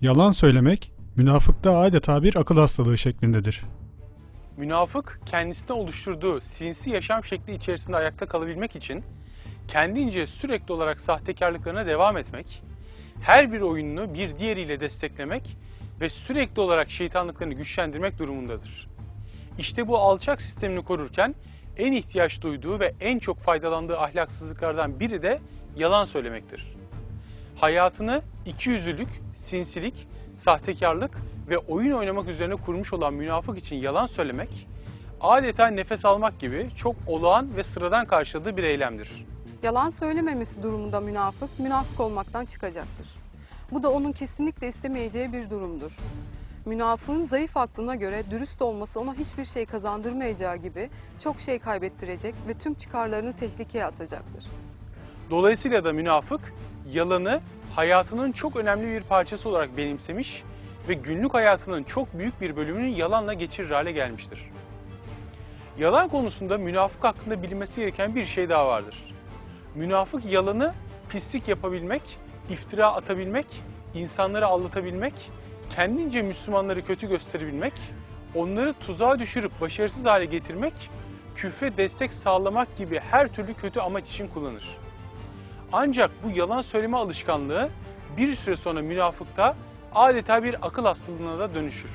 Yalan söylemek, münafıkta adeta bir akıl hastalığı şeklindedir. Münafık kendisine oluşturduğu sinsi yaşam şekli içerisinde ayakta kalabilmek için kendince sürekli olarak sahtekarlıklarına devam etmek, her bir oyununu bir diğeriyle desteklemek ve sürekli olarak şeytanlıklarını güçlendirmek durumundadır. İşte bu alçak sistemini korurken en ihtiyaç duyduğu ve en çok faydalandığı ahlaksızlıklardan biri de yalan söylemektir. Hayatını ikiyüzlülük, sinsilik, sahtekarlık ve oyun oynamak üzerine kurmuş olan münafık için yalan söylemek, adeta nefes almak gibi çok olağan ve sıradan karşıladığı bir eylemdir. Yalan söylememesi durumunda münafık, münafık olmaktan çıkacaktır. Bu da onun kesinlikle istemeyeceği bir durumdur. Münafığın zayıf aklına göre dürüst olması ona hiçbir şey kazandırmayacağı gibi çok şey kaybettirecek ve tüm çıkarlarını tehlikeye atacaktır. Dolayısıyla da münafık yalanı hayatının çok önemli bir parçası olarak benimsemiş ve günlük hayatının çok büyük bir bölümünü yalanla geçirir hale gelmiştir. Yalan konusunda münafık hakkında bilinmesi gereken bir şey daha vardır. Münafık yalanı pislik yapabilmek, iftira atabilmek, insanları aldatabilmek, kendince Müslümanları kötü gösterebilmek, onları tuzağa düşürüp başarısız hale getirmek, küfre destek sağlamak gibi her türlü kötü amaç için kullanır. Ancak bu yalan söyleme alışkanlığı bir süre sonra münafıkta adeta bir akıl hastalığına da dönüşür.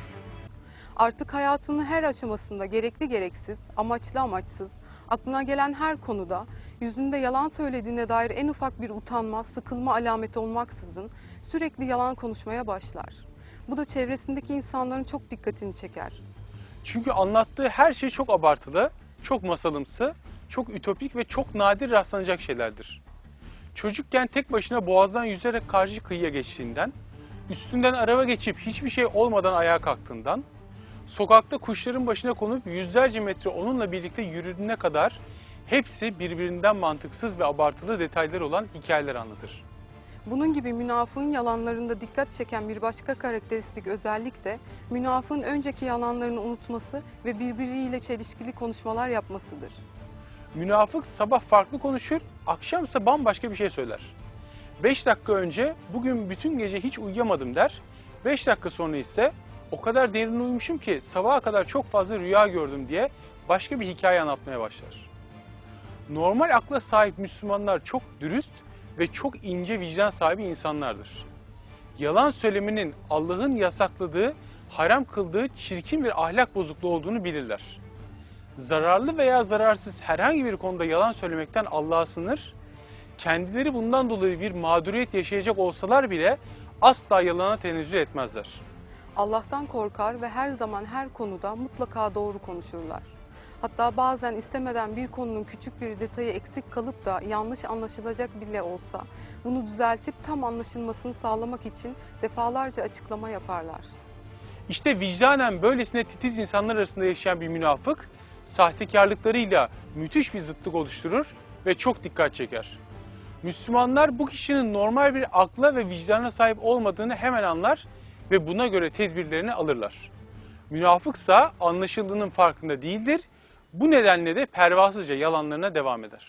Artık hayatının her aşamasında gerekli gereksiz, amaçlı amaçsız, aklına gelen her konuda yüzünde yalan söylediğine dair en ufak bir utanma, sıkılma alameti olmaksızın sürekli yalan konuşmaya başlar. Bu da çevresindeki insanların çok dikkatini çeker. Çünkü anlattığı her şey çok abartılı, çok masalımsı, çok ütopik ve çok nadir rastlanacak şeylerdir. Çocukken tek başına boğazdan yüzerek karşı kıyıya geçtiğinden, üstünden araba geçip hiçbir şey olmadan ayağa kalktığından, sokakta kuşların başına konup yüzlerce metre onunla birlikte yürüdüğüne kadar hepsi birbirinden mantıksız ve abartılı detaylar olan hikayeler anlatır. Bunun gibi münafığın yalanlarında dikkat çeken bir başka karakteristik özellik de münafığın önceki yalanlarını unutması ve birbiriyle çelişkili konuşmalar yapmasıdır. Münafık sabah farklı konuşur, akşamsa bambaşka bir şey söyler. 5 dakika önce bugün bütün gece hiç uyuyamadım der. 5 dakika sonra ise o kadar derin uyumuşum ki sabaha kadar çok fazla rüya gördüm diye başka bir hikaye anlatmaya başlar. Normal akla sahip Müslümanlar çok dürüst ve çok ince vicdan sahibi insanlardır. Yalan söylemenin Allah'ın yasakladığı, haram kıldığı çirkin bir ahlak bozukluğu olduğunu bilirler zararlı veya zararsız herhangi bir konuda yalan söylemekten Allah'a sınır, kendileri bundan dolayı bir mağduriyet yaşayacak olsalar bile asla yalana tenezzül etmezler. Allah'tan korkar ve her zaman her konuda mutlaka doğru konuşurlar. Hatta bazen istemeden bir konunun küçük bir detayı eksik kalıp da yanlış anlaşılacak bile olsa bunu düzeltip tam anlaşılmasını sağlamak için defalarca açıklama yaparlar. İşte vicdanen böylesine titiz insanlar arasında yaşayan bir münafık, sahtekarlıklarıyla müthiş bir zıtlık oluşturur ve çok dikkat çeker. Müslümanlar bu kişinin normal bir akla ve vicdana sahip olmadığını hemen anlar ve buna göre tedbirlerini alırlar. Münafıksa anlaşıldığının farkında değildir. Bu nedenle de pervasızca yalanlarına devam eder.